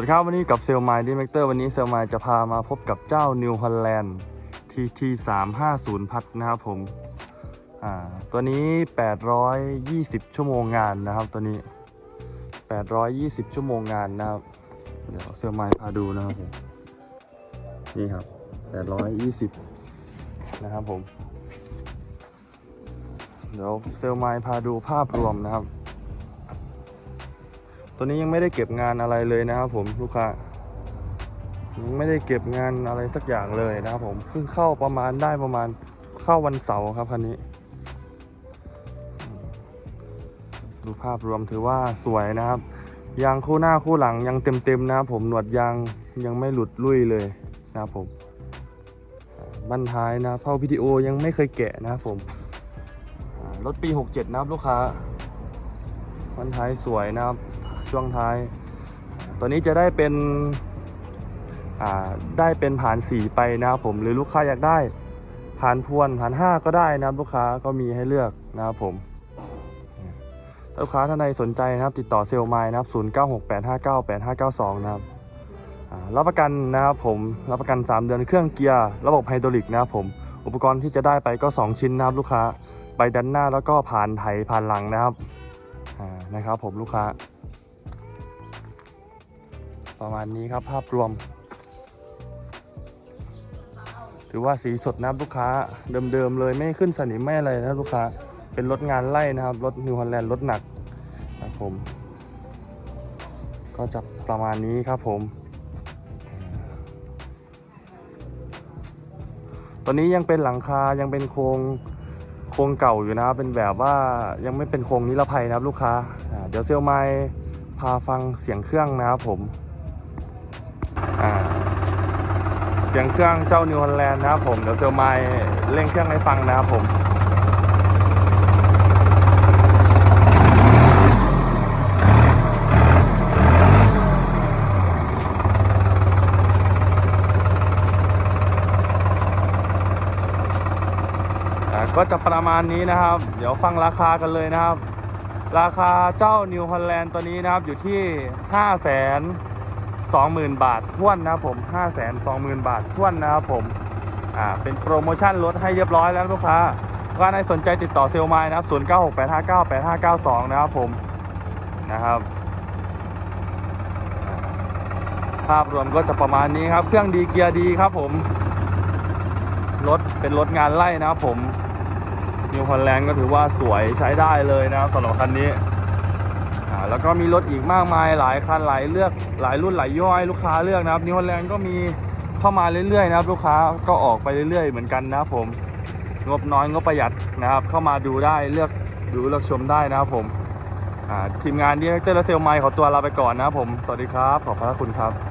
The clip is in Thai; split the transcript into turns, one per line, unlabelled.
วัสดีครับวันนี้กับเซลล์มายดีเมกเตอร์วันนี้เซลล์มายจะพามาพบกับเจ้า New Holland TT 3 5 0พัดนะครับผมอ่าตัวนี้ 820 ชั่วโมงงานนะครับตัวนี้ 820 ชั่วโมงงานนะครับ เดี๋ยวเซลล์มายพาดูนะครับผมนี่ครับ 820 นะครับผม เดี๋ยวเซลล์มายพาดูภาพรวมนะครับ ตัวนี้ยังไม่ได้เก็บงานอะไรเลยนะครับผมลูกค้ายังไม่ได้เก็บงานอะไรสักอย่างเลยนะครับผมเพิ่งเข้าประมาณได้ประมาณเข้าวันเสาร์ครับคันนี้ ดูภาพรวมถือว่าสวยนะครับยางคู่หน้าคู่หลังยังเต็มๆนะครับผมหนวดยางยังไม่หลุดลุ่ยเลยนะครับผมบันท้ายนะเฝ้าวิดีโอยังไม่เคยแกะนะครับผมรถปี 67 นะครับลูกค้าบันท้ายสวยนะครับ ช่วงท้าย ตัวนี้จะได้เป็นได้เป็นผ่านสีไปนะครับผมหรือลูกค้าอยากได้ผ่านพวนผ่านห้าก็ได้นะครับลูกค้าก็มีให้เลือกนะครับผมถ้าลูกค้าท่านใดสนใจนะครับ ติดต่อเซลล์ไมล์นะครับ 0968598592 นะครับรับประกันนะครับผมรับประกัน 3 เดือนเครื่องเกียร์ระบบไฮดรอลิกนะครับผมอุปกรณ์ที่จะได้ไปก็ 2 ชิ้นนะครับลูกค้าใบดันหน้าแล้วก็ผ่านไถผ่านหลังนะครับนะครับผมลูกค้า ประมาณนี้ครับภาพรวม ถือว่าสีสดนะครับลูกค้าเดิมๆเลยไม่ขึ้นสนิมไม่อะไรนะลูกค้า เป็นรถงานไล่นะครับ รถนิวฮอลแลนด์รถหนักครับผม ก็จะประมาณนี้ครับผมตอนนี้ยังเป็นหลังคายังเป็นโครงโครงเก่าอยู่นะครับ เป็นแบบว่ายังไม่เป็นโครงนิรภัยนะครับลูกค้า เดี๋ยวเซลไมพาฟังเสียงเครื่องนะครับผม เสียงเครื่องเจ้านิวฮอลแลนด์นะครับผม เดี๋ยวเซลไมเร่งเครื่องให้ฟังนะครับผมก็จะประมาณนี้นะครับ เดี๋ยวฟังราคากันเลยนะครับ ราคาเจ้านิวฮอลแลนด์ตัวนี้นะครับอยู่ที่ 5 0 0 0 0 20,000 บาทท้วนนะครับผม5 2 0 0 0 0 บาทท้วนนะครับผมอ่าเป็นโปรโมชั่นลดให้เรียบร้อยแล้วลูกค้าก็ในสนใจติดต่อเซลล์ไมล์นะครับ 0968598592 นะครับผมนะครับภาพรวมก็จะประมาณนี้ครับ เครื่องดีเกียร์ดีครับผม รถเป็นรถงานไล่นะครับผมนิวฮอลแลนด์ก็ถือว่าสวยใช้ได้เลยนะครับสำหรับคันนี้ อ่าแล้วก็มีรถอีกมากมายหลายคันหลายเลือกหลายรุ่นหลายย่อยลูกค้าเลือกนะครับนิวแลนด์ก็มีเข้ามาเรื่อยๆนะครับ ลูกค้าก็ออกไปเรื่อยๆ เหมือนกันนะครับผมงบน้อยงบประหยัดนะครับ เข้ามาดูได้เลือกดูเลือกชมได้นะครับผมทีมงานดีเรคเตอร์และเซลล์ไมค์ขอตัวลาไปก่อนนะครับผม สวัสดีครับ ขอบพระคุณครับ